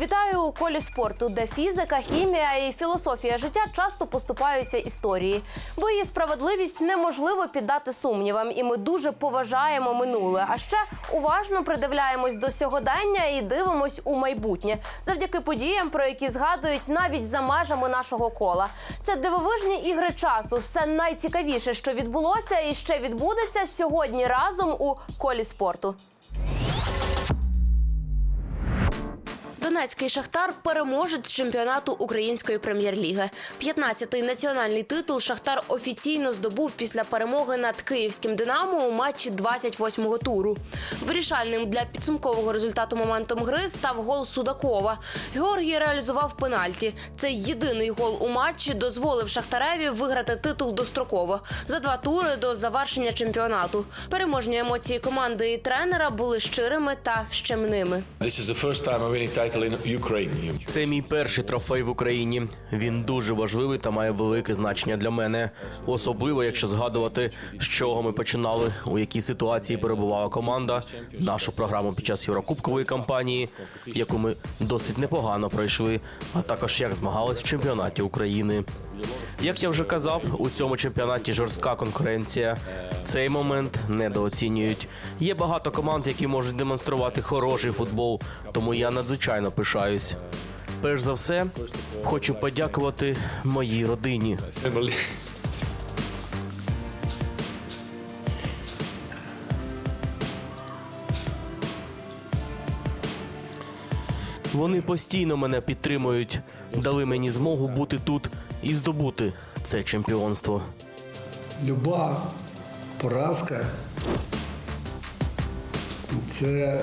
Вітаю у колі спорту, де фізика, хімія і філософія життя часто поступаються історії. Бо її справедливість неможливо піддати сумнівам, і ми дуже поважаємо минуле. А ще уважно придивляємось до сьогодення і дивимось у майбутнє завдяки подіям, про які згадують навіть за межами нашого кола. Це дивовижні ігри часу. Все найцікавіше, що відбулося і ще відбудеться сьогодні разом у колі спорту. Донецький шахтар переможець чемпіонату української прем'єр-ліги. 15-й національний титул Шахтар офіційно здобув після перемоги над київським Динамо у матчі 28-го туру. Вирішальним для підсумкового результату моментом гри став гол Судакова. Георгій реалізував пенальті. Цей єдиний гол у матчі дозволив Шахтареві виграти титул достроково за два тури до завершення чемпіонату. Переможні емоції команди і тренера були щирими та щемними. This is the Це мій перший трофей в Україні. Він дуже важливий та має велике значення для мене, особливо якщо згадувати, з чого ми починали, у якій ситуації перебувала команда, нашу програму під час Єврокубкової кампанії, яку ми досить непогано пройшли, а також як змагались в чемпіонаті України. Як я вже казав, у цьому чемпіонаті жорстка конкуренція. Цей момент недооцінюють. Є багато команд, які можуть демонструвати хороший футбол, тому я надзвичайно пишаюсь. Перш за все, хочу подякувати моїй родині. Вони постійно мене підтримують, дали мені змогу бути тут і здобути це чемпіонство. Люба поразка це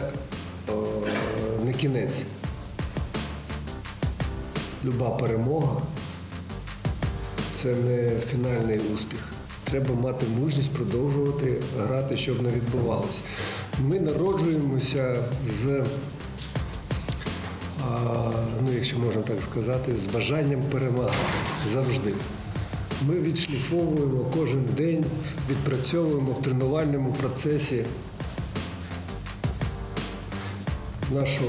о, не кінець. Люба перемога це не фінальний успіх. Треба мати мужність продовжувати грати, щоб не відбувалося. Ми народжуємося з, ну, якщо можна так сказати, з бажанням перемагати завжди. Ми відшліфовуємо кожен день, відпрацьовуємо в тренувальному процесі нашу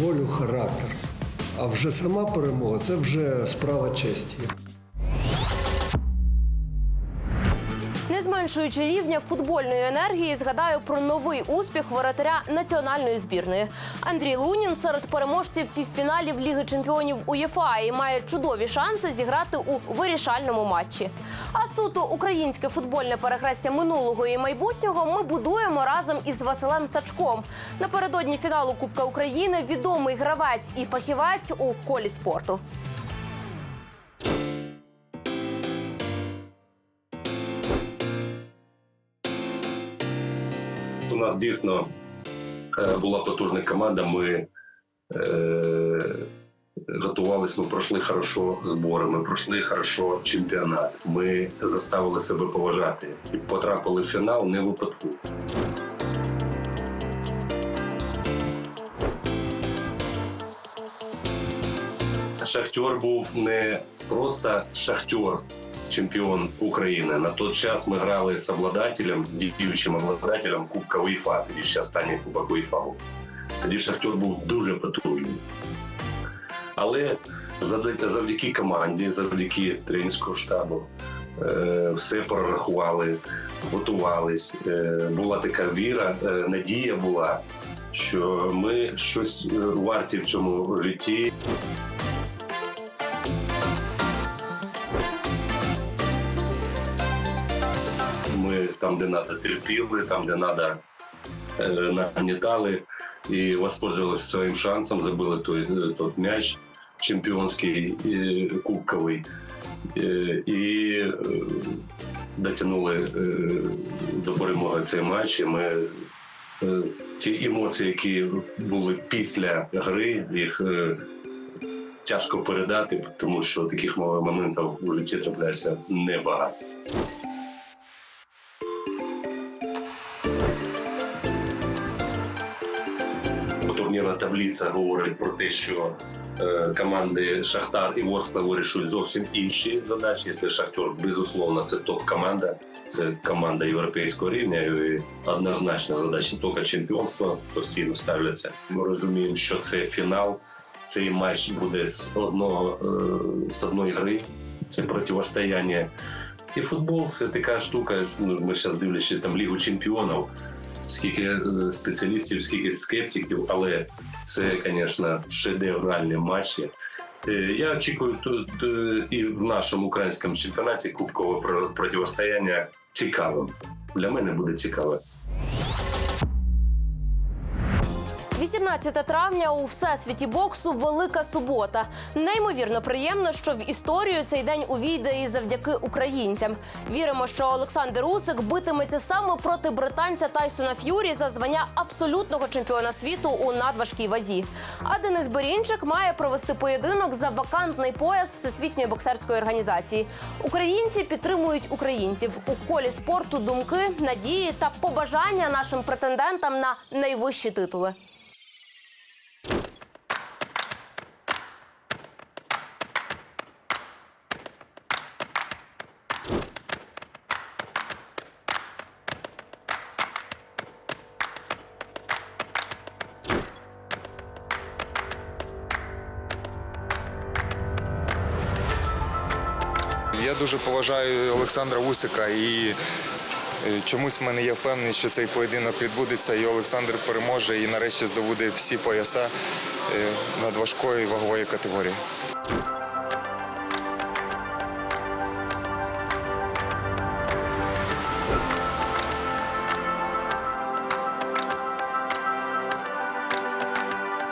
волю, характер. А вже сама перемога це вже справа честі. Зменшуючи рівня футбольної енергії, згадаю про новий успіх воротаря національної збірної. Андрій Лунін серед переможців півфіналів Ліги чемпіонів УЄФА і має чудові шанси зіграти у вирішальному матчі. А суто українське футбольне перехрестя минулого і майбутнього ми будуємо разом із Василем Сачком. Напередодні фіналу Кубка України відомий гравець і фахівець у колі спорту. Нас дійсно е, була потужна команда. Ми е, готувалися, ми пройшли хорошо збори, ми пройшли хорошо чемпіонат. Ми заставили себе поважати і потрапили в фінал не випадково. Шахтер був не просто шахтер, чемпіон України. На той час ми грали з обладателем, діючим обладателем Кубка УЄФА, тоді ще останній Кубок УЄФА був. Тоді Шахтер був дуже потужний. Але завдяки, команді, завдяки тренерському штабу, е, все прорахували, готувались. Е, була така віра, е, надія була, що ми щось варті в цьому житті. Там, де треба, терпіли, там, де треба, нагнітали і воспользувалися своїм шансом, забили той, е, той м'яч чемпіонський е, кубковий. Е, І дотягнули до перемоги цей матч. І ми ті емоції, які були після гри, їх тяжко передати, тому що таких моментів у житті трапляється небагато. Турнірна таблиця говорить про те, що е, команди Шахтар і Ворскла вирішують зовсім інші задачі. Якщо Шахтер, безусловно, це топ-команда, Це команда європейського рівня і однозначно задача тільки чемпіонства постійно ставляться. Ми розуміємо, що це фінал. Цей матч буде з одного е, з одної гри. Це протистояння. І футбол це така штука. Ну, ми зараз дивлячись там Лігу чемпіонів, скільки е, спеціалістів, скільки скептиків, але це, звісно, шедевральні матчі. Е, Я очікую тут і в нашому українському чемпіонаті кубкове про- протистояння цікавим. Для мене буде цікаве. 18 травня у всесвіті боксу Велика субота. Неймовірно приємно, що в історію цей день увійде і завдяки українцям. Віримо, що Олександр Усик битиметься саме проти британця Тайсона Ф'юрі за звання абсолютного чемпіона світу у надважкій вазі. А Денис Берінчик має провести поєдинок за вакантний пояс Всесвітньої боксерської організації. Українці підтримують українців у колі спорту думки, надії та побажання нашим претендентам на найвищі титули. Дуже поважаю Олександра Усика і е, чомусь в мене є впевненість, що цей поєдинок відбудеться, і Олександр переможе і нарешті здобуде всі пояса е, надважкої вагової категорії.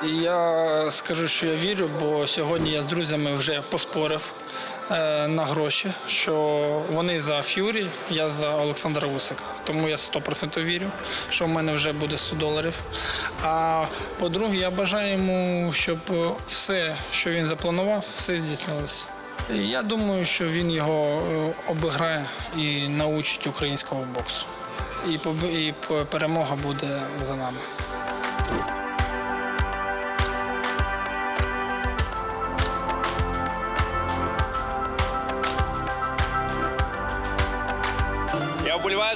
Я скажу, що я вірю, бо сьогодні я з друзями вже поспорив на гроші, що вони за Ф'юрі, я за Олександра Усика. Тому я 100% вірю, що в мене вже буде 100 доларів. А по-друге, я бажаю йому, щоб все, що він запланував, все здійснилося. Я думаю, що він його е, обіграє і научить українського боксу. І перемога буде за нами.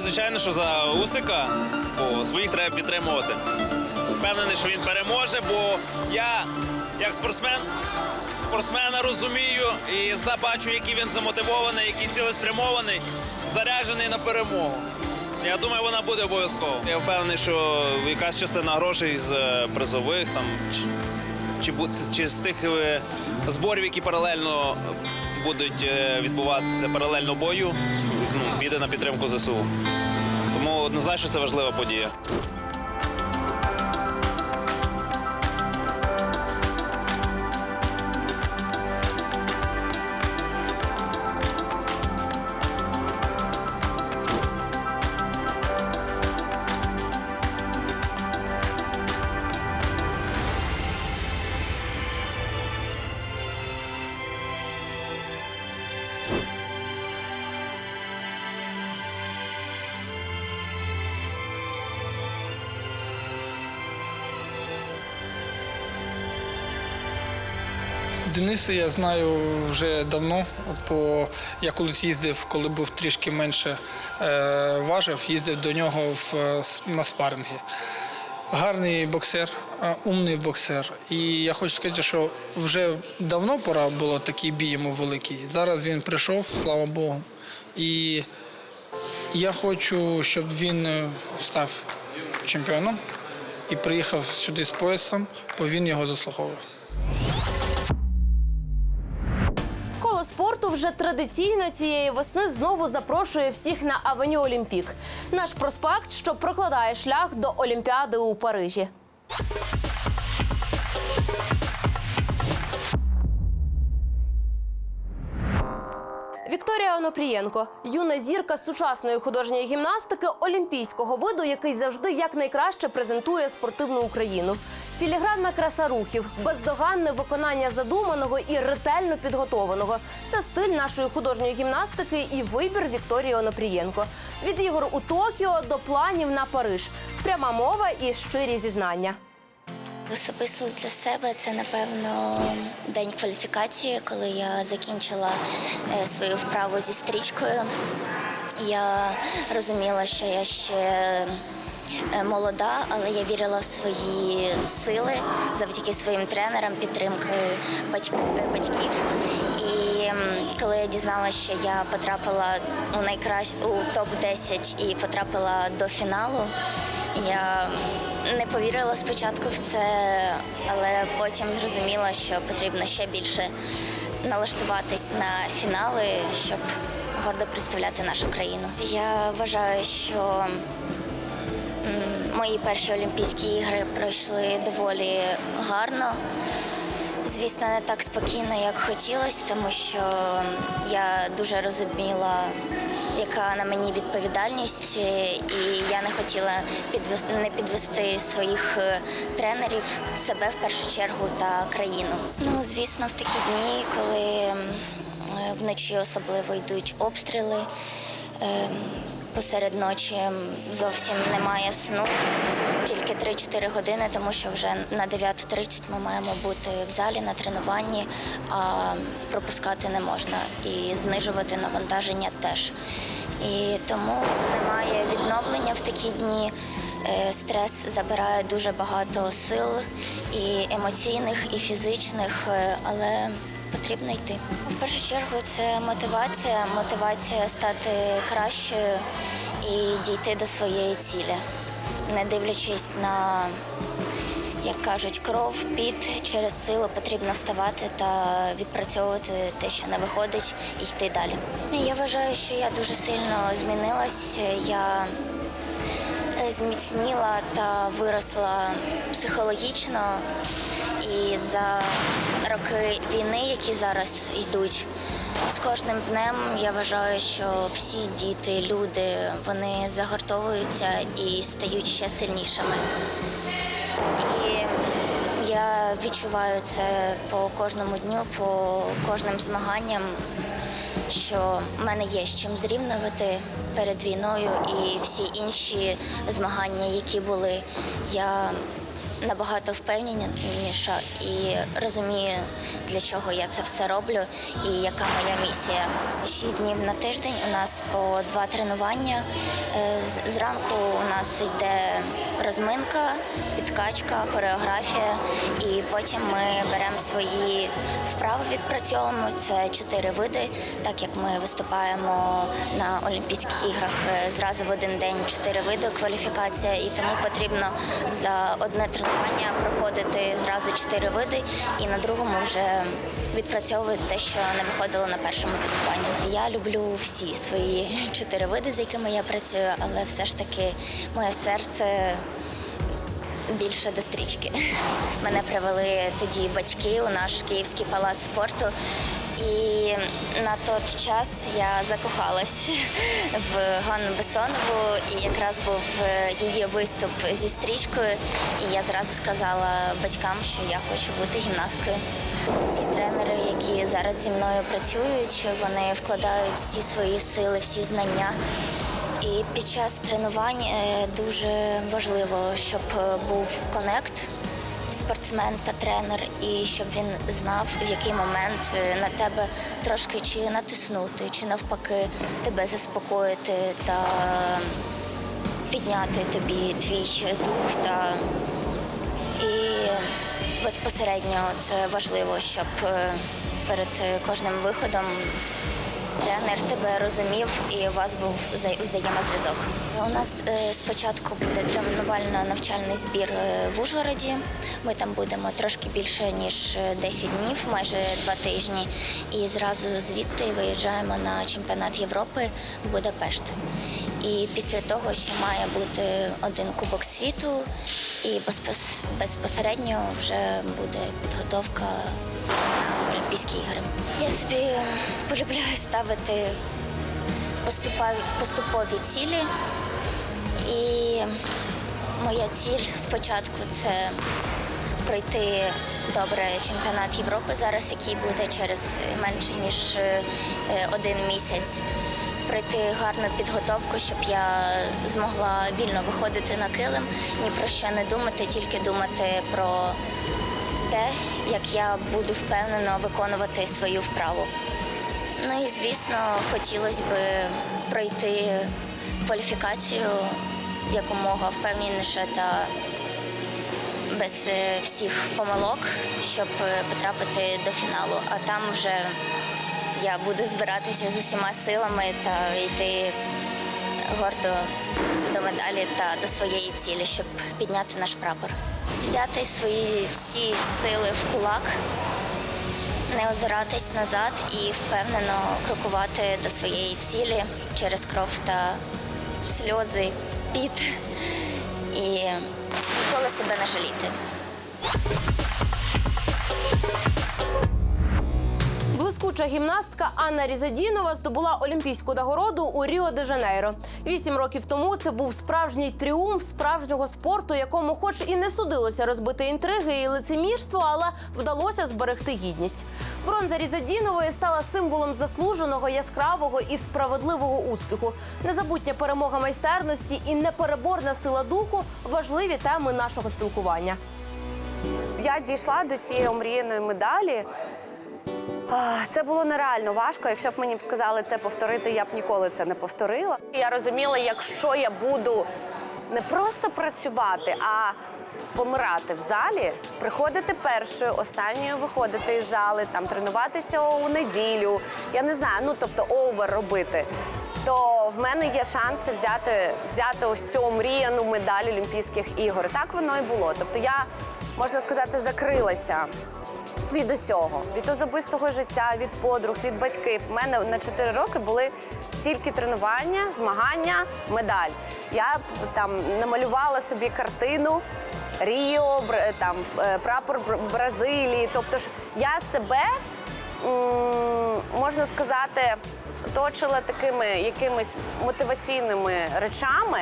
Звичайно, що за Усика, бо своїх треба підтримувати. Впевнений, що він переможе, бо я, як спортсмен, спортсмена розумію і бачу, який він замотивований, який цілеспрямований, заряджений на перемогу. Я думаю, вона буде обов'язково. Я впевнений, що якась частина грошей з е, призових там чи, чи, з тих е, зборів, які паралельно будуть е, відбуватися паралельно бою, піде на підтримку ЗСУ. Тому однозначно це важлива подія. Дениса я знаю вже давно, бо я колись їздив, коли був трішки менше е, важив, їздив до нього в, е, на спаринги. Гарний боксер, е, умний боксер. І я хочу сказати, що вже давно пора було такий бій йому великий. Зараз він прийшов, слава Богу. І я хочу, щоб він став чемпіоном і приїхав сюди з поясом, бо він його заслуговує. Спорту вже традиційно цієї весни знову запрошує всіх на Авеню Олімпік. Наш проспект, що прокладає шлях до Олімпіади у Парижі. Вікторія Онопрієнко, юна зірка сучасної художньої гімнастики олімпійського виду, який завжди якнайкраще презентує спортивну Україну. Філігранна краса рухів, бездоганне виконання задуманого і ретельно підготованого. Це стиль нашої художньої гімнастики і вибір Вікторії Онопрієнко. Від ігор у Токіо до планів на Париж. Пряма мова і щирі зізнання. Особисто для себе це напевно день кваліфікації, коли я закінчила е, свою вправу зі стрічкою. Я розуміла, що я ще е, молода, але я вірила в свої сили завдяки своїм тренерам, підтримкою батьк- батьків. І коли я дізналася, що я потрапила у найкращ у топ 10 і потрапила до фіналу, я не повірила спочатку в це, але потім зрозуміла, що потрібно ще більше налаштуватись на фінали, щоб гордо представляти нашу країну. Я вважаю, що мої перші Олімпійські ігри пройшли доволі гарно. Звісно, не так спокійно, як хотілося, тому що я дуже розуміла, яка на мені відповідальність, і я не хотіла підвести, не підвести своїх е, тренерів, себе в першу чергу та країну. Ну, звісно, в такі дні, коли е, вночі особливо йдуть обстріли. Посеред ночі зовсім немає сну, тільки 3-4 години, тому що вже на 9.30 ми маємо бути в залі на тренуванні, а пропускати не можна і знижувати навантаження теж. І тому немає відновлення в такі дні. Е, Стрес забирає дуже багато сил і емоційних, і фізичних, е, але потрібно йти. В першу чергу це мотивація, мотивація стати кращою і дійти до своєї цілі, не дивлячись на, як кажуть, кров, піт через силу потрібно вставати та відпрацьовувати те, що не виходить, і йти далі. Я вважаю, що я дуже сильно змінилась. Я е, зміцніла та виросла психологічно. І за роки війни, які зараз йдуть, з кожним днем я вважаю, що всі діти, люди, вони загортовуються і стають ще сильнішими. І я відчуваю це по кожному дню, по кожним змаганням, що в мене є з чим зрівнювати перед війною і всі інші змагання, які були, я набагато впевненіша і розумію, для чого я це все роблю і яка моя місія. Шість днів на тиждень у нас по два тренування. Е, Зранку у нас йде розминка, підкачка, хореографія, і потім ми беремо свої вправи, відпрацьовуємо. Це чотири види, так як ми виступаємо на Олімпійських іграх е, зразу в один день чотири види кваліфікація, і тому потрібно за одне тренування проходити зразу чотири види, і на другому вже відпрацьовувати те, що не виходило на першому тренуванні. Я люблю всі свої чотири види, з якими я працюю, але все ж таки моє серце більше до стрічки. Мене привели тоді батьки у наш київський палац спорту. І на той час я закохалась в Ганну Бесонову, і якраз був е, її виступ зі стрічкою. І я зразу сказала батькам, що я хочу бути гімнасткою. Всі тренери, які зараз зі мною працюють, вони вкладають всі свої сили, всі знання. І під час тренувань е, дуже важливо, щоб е, був конект спортсмен та тренер, і щоб він знав, в який момент е, на тебе трошки чи натиснути, чи навпаки тебе заспокоїти та підняти тобі твій дух та і безпосередньо це важливо, щоб е, перед кожним виходом тренер тебе розумів і у вас був вза- взаємозв'язок. У нас е, спочатку буде тренувально-навчальний збір е, в Ужгороді. Ми там будемо трошки більше ніж е, 10 днів, майже два тижні. І зразу звідти виїжджаємо на чемпіонат Європи в Будапешт. І після того ще має бути один кубок світу, і безпос- безпосередньо вже буде підготовка на Олімпійські ігри. Я собі полюбляю ставити поступові, поступові цілі. І моя ціль спочатку це пройти добре чемпіонат Європи зараз, який буде через менше ніж е, один місяць. Пройти гарну підготовку, щоб я змогла вільно виходити на килим, ні про що не думати, тільки думати про те, як я буду впевнено виконувати свою вправу. Ну і звісно, хотілося б пройти кваліфікацію якомога впевненіше та без е, всіх помилок, щоб е, потрапити до фіналу. А там вже я буду збиратися з усіма силами та йти гордо до медалі та до своєї цілі, щоб підняти наш прапор. Взяти свої всі сили в кулак, не озиратись назад і впевнено крокувати до своєї цілі через кров та сльози, піт і ніколи себе не жаліти. Блискуча гімнастка Анна Різадінова здобула олімпійську нагороду у Ріо де Жанейро. Вісім років тому це був справжній тріумф справжнього спорту, якому, хоч і не судилося розбити інтриги і лицемірство, але вдалося зберегти гідність. Бронза Різадінової стала символом заслуженого, яскравого і справедливого успіху. Незабутня перемога майстерності і непереборна сила духу важливі теми нашого спілкування. Я дійшла до цієї омріяної медалі. Це було нереально важко. Якщо б мені б сказали це повторити, я б ніколи це не повторила. Я розуміла, якщо я буду не просто працювати, а помирати в залі, приходити першою, останньою виходити із зали, там тренуватися у неділю. Я не знаю, ну тобто овер робити. То в мене є шанси взяти, взяти ось цю мріяну медаль Олімпійських ігор. Так воно і було. Тобто я, можна сказати, закрилася від усього, від особистого життя, від подруг, від батьків. У мене на 4 роки були тільки тренування, змагання, медаль. Я там намалювала собі картину. Ріо, там е, прапор Бразилії. Тобто ж я себе можна сказати, оточила такими якимись мотиваційними речами.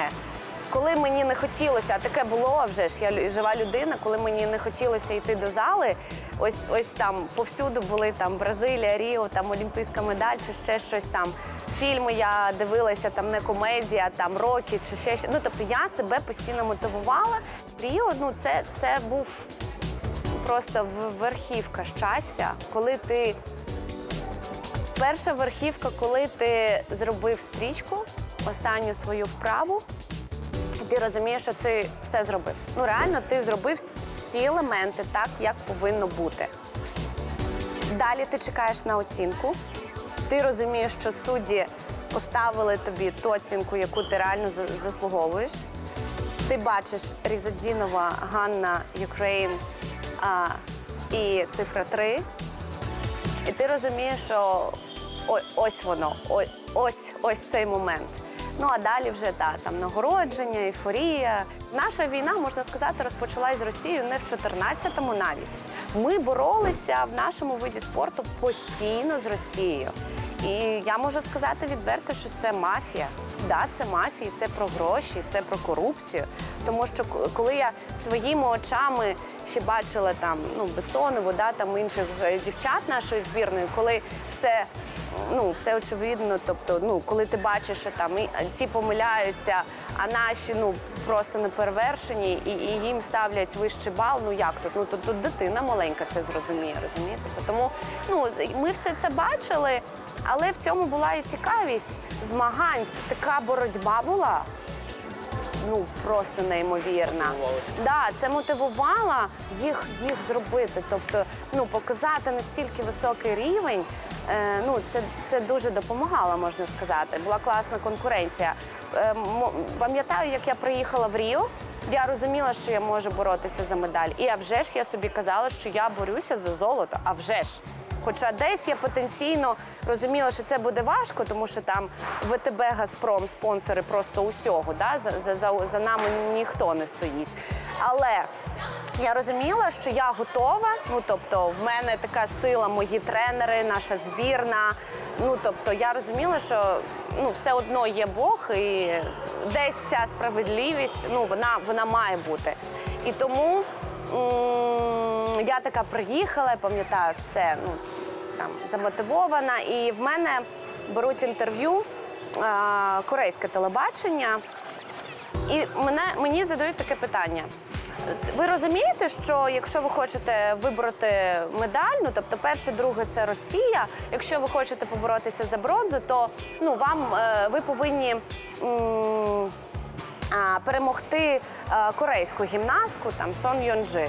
Коли мені не хотілося, а таке було вже ж я жива людина, коли мені не хотілося йти до зали, ось ось там повсюди були там Бразилія, Ріо, там Олімпійська медаль чи ще щось там. Фільми я дивилася, там не комедія, там рокі чи ще щось. Ну тобто я себе постійно мотивувала. Ріо, ну це, це був просто верхівка щастя, коли ти перша верхівка, коли ти зробив стрічку, останню свою вправу, ти розумієш, що ти все зробив. Ну реально, ти зробив всі елементи так, як повинно бути. Далі ти чекаєш на оцінку. Ти розумієш, що судді поставили тобі ту оцінку, яку ти реально заслуговуєш. Ти бачиш Різадінова, Ганна, Юкрейн а, і цифра 3. І ти розумієш, що ось воно, ось, ось цей момент. Ну а далі вже та там нагородження, ейфорія. Наша війна, можна сказати, розпочалась з Росією не в 14-му навіть. Ми боролися в нашому виді спорту постійно з Росією. І я можу сказати відверто, що це мафія. Да, це мафія, це про гроші, це про корупцію. Тому що коли я своїми очами ще бачила там ну Бесонову, да, там інших е, дівчат нашої збірної, коли все. Ну, все очевидно. Тобто, ну, коли ти бачиш, що там і ці помиляються, а наші ну просто не перевершені, і, і їм ставлять вищий бал. Ну як тут? Ну тут, тут дитина маленька це зрозуміє, розумієте? Тому ну ми все це бачили, але в цьому була і цікавість змагань. Така боротьба була ну просто неймовірна. Да, це мотивувало їх, їх зробити. Тобто, ну показати настільки високий рівень. Е, ну це, це дуже допомагало, можна сказати. Була класна конкуренція. Е, пам'ятаю, як я приїхала в Ріо. Я розуміла, що я можу боротися за медаль. І а вже ж я собі казала, що я борюся за золото. А вже ж. Хоча десь я потенційно розуміла, що це буде важко, тому що там ВТБ Газпром спонсори просто усього. Да? За, за, за, за нами ніхто не стоїть. Але я розуміла, що я готова. Ну тобто, в мене така сила, мої тренери, наша збірна. Ну тобто, я розуміла, що ну все одно є Бог, і десь ця справедливість, ну вона, вона має бути. І тому. Я така приїхала, пам'ятаю все, ну там замотивована. І в мене беруть інтерв'ю корейське телебачення, і мене, мені задають таке питання: ви розумієте, що якщо ви хочете вибороти медаль, ну тобто перше, друге це Росія. Якщо ви хочете поборотися за бронзу, то ну вам е, ви повинні. м, перемогти е, корейську гімнастку там Сон Йонджи.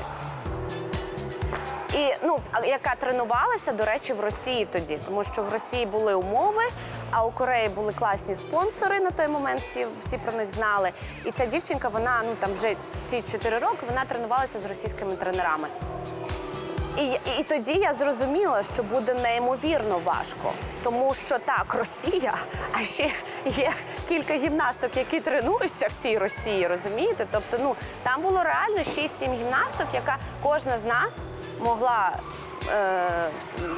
І ну, яка тренувалася, до речі, в Росії тоді, тому що в Росії були умови, а у Кореї були класні спонсори на той момент. Всі, всі про них знали. І ця дівчинка, вона ну там вже ці чотири роки вона тренувалася з російськими тренерами. І, і тоді я зрозуміла, що буде неймовірно важко, тому що так, Росія, а ще є кілька гімнасток, які тренуються в цій Росії, розумієте? Тобто, ну там було реально 6-7 гімнасток, яка кожна з нас могла е,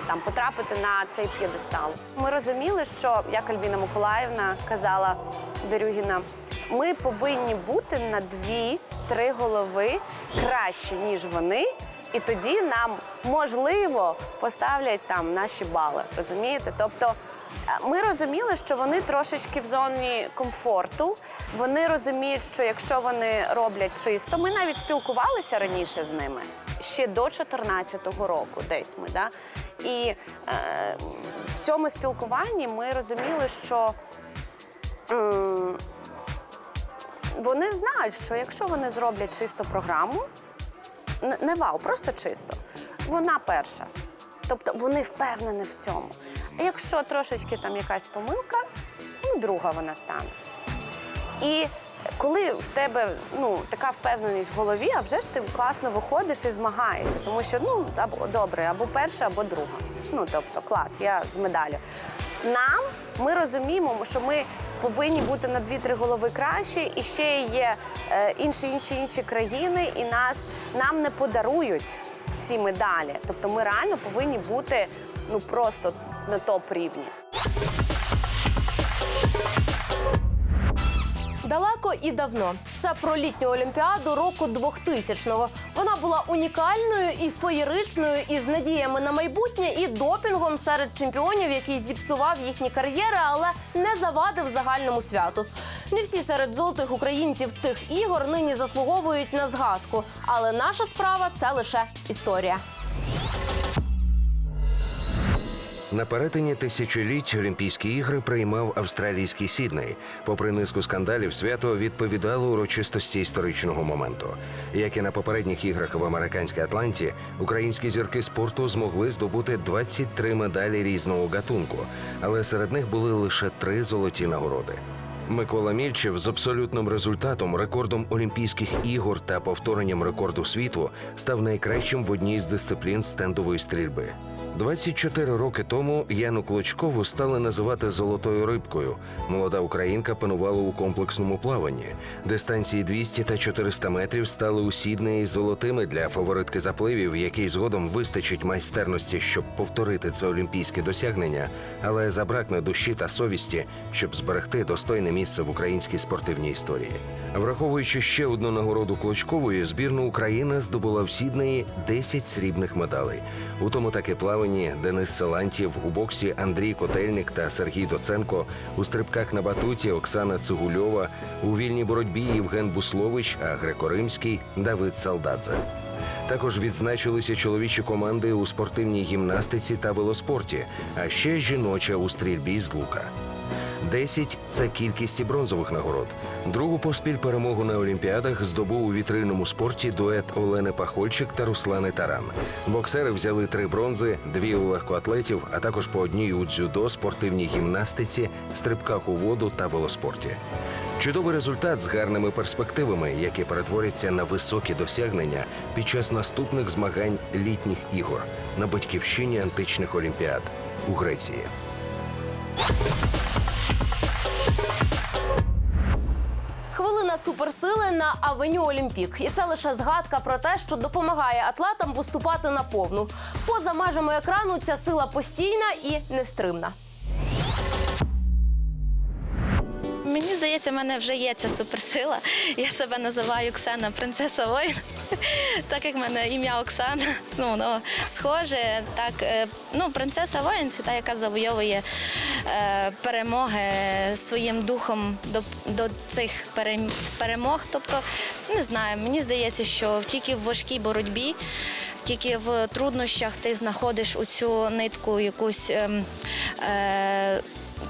там потрапити на цей п'єдестал. Ми розуміли, що як Альбіна Миколаївна казала Дерюгіна, ми повинні бути на дві-три голови краще, ніж вони. І тоді нам можливо поставлять там наші бали. Розумієте? Тобто е, ми розуміли, що вони трошечки в зоні комфорту. Вони розуміють, що якщо вони роблять чисто, ми навіть спілкувалися раніше з ними ще до 14-го року, десь ми. Да? І е, в цьому спілкуванні ми розуміли, що. м, вони знають, що якщо вони зроблять чисто програму, не вау, просто чисто. Вона перша. Тобто вони впевнені в цьому. А якщо трошечки там якась помилка, ну друга вона стане. І коли в тебе ну, така впевненість в голові, а вже ж ти класно виходиш і змагаєшся, тому що ну або добре, або перша, або друга. Ну тобто клас, я з медаллю. Нам ми розуміємо, що ми повинні бути на дві-три голови краще, і ще є е, інші інші інші країни, і нас нам не подарують ці медалі. Тобто ми реально повинні бути ну просто на топ рівні. Далеко і давно. Це про літню олімпіаду року 2000-го. Вона була унікальною і феєричною, із надіями на майбутнє і допінгом серед чемпіонів, який зіпсував їхні кар'єри, але не завадив загальному святу. Не всі серед золотих українців тих ігор нині заслуговують на згадку. Але наша справа це лише історія. На перетині тисячоліть Олімпійські ігри приймав австралійський Сідней. Попри низку скандалів, свято відповідало урочистості історичного моменту. Як і на попередніх іграх в американській Атланті, українські зірки спорту змогли здобути 23 медалі різного гатунку, але серед них були лише три золоті нагороди. Микола Мільчев з абсолютним результатом, рекордом Олімпійських ігор та повторенням рекорду світу став найкращим в одній з дисциплін стендової стрільби. 24 роки тому Яну Клочкову стали називати золотою рибкою. Молода українка панувала у комплексному плаванні. Дистанції 200 та 400 метрів стали у Сіднеї золотими для фаворитки запливів, якій згодом вистачить майстерності, щоб повторити це олімпійське досягнення, але забракне душі та совісті, щоб зберегти достойне місце в українській спортивній історії. Враховуючи ще одну нагороду Клочкової, збірна України здобула в Сіднеї 10 срібних медалей. У тому таки плаванні Денис Салантів, у боксі Андрій Котельник та Сергій Доценко, у стрибках на батуті Оксана Цигульова, у вільній боротьбі Євген Буслович, а греко-римський Давид Салдадзе. Також відзначилися чоловічі команди у спортивній гімнастиці та велоспорті, а ще жіноча у стрільбі з лука. 10 – це кількість і бронзових нагород. Другу поспіль перемогу на Олімпіадах здобув у вітрильному спорті дует Олени Пахольчик та Руслани Таран. Боксери взяли три бронзи, дві у легкоатлетів, а також по одній у дзюдо, спортивній гімнастиці, стрибках у воду та велоспорті. Чудовий результат з гарними перспективами, які перетворяться на високі досягнення під час наступних змагань літніх ігор на батьківщині античних олімпіад у Греції. Хвилина суперсили на авеню Олімпік, і це лише згадка про те, що допомагає атлетам виступати на повну. Поза межами екрану ця сила постійна і нестримна. Мені здається, в мене вже є ця суперсила. Я себе називаю Оксана принцеса воїн, так як в мене ім'я Оксана. Ну воно схоже. Так, е, ну принцеса воїн це та, яка завойовує е, перемоги своїм духом до, до цих перемог. Тобто, не знаю, мені здається, що тільки в важкій боротьбі. Тільки в труднощах ти знаходиш оцю нитку якусь ем, е,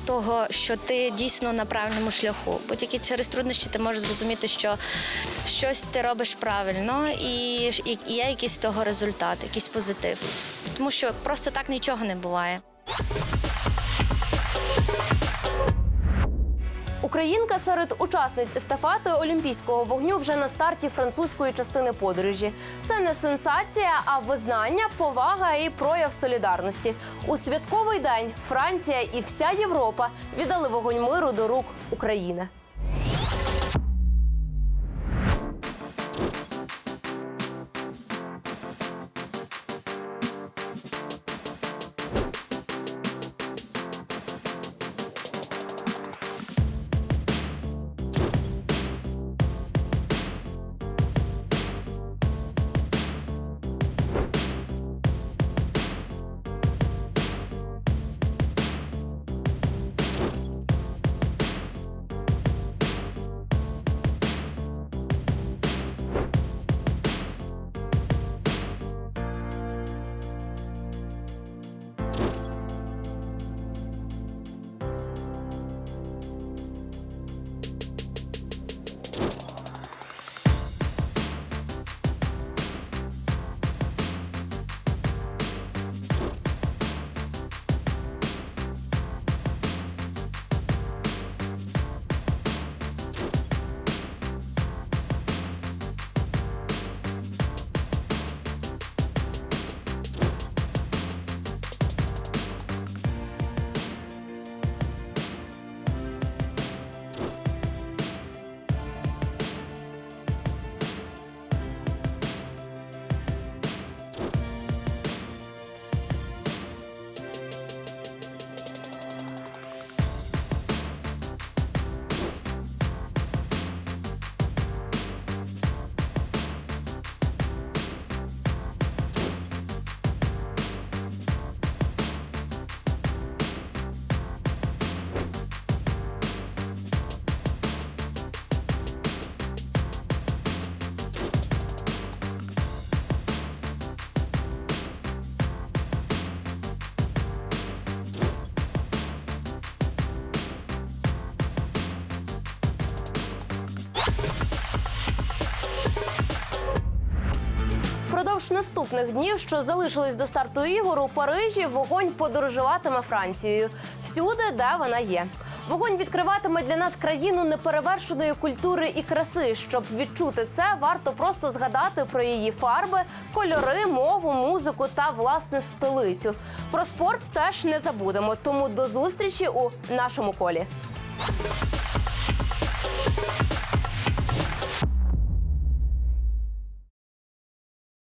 того, що ти дійсно на правильному шляху. Бо тільки через труднощі ти можеш зрозуміти, що щось ти робиш правильно і, є якийсь того результат, якийсь позитив. Тому що просто так нічого не буває. Українка серед учасниць естафати Олімпійського вогню вже на старті французької частини подорожі. Це не сенсація, а визнання, повага і прояв солідарності. У святковий день Франція і вся Європа віддали вогонь миру до рук України. Наступних днів, що залишились до старту ігор, у Парижі вогонь подорожуватиме Францією всюди, де вона є. Вогонь відкриватиме для нас країну неперевершеної культури і краси. Щоб відчути це, варто просто згадати про її фарби, кольори, мову, музику та власне столицю. Про спорт теж не забудемо. Тому до зустрічі у нашому колі.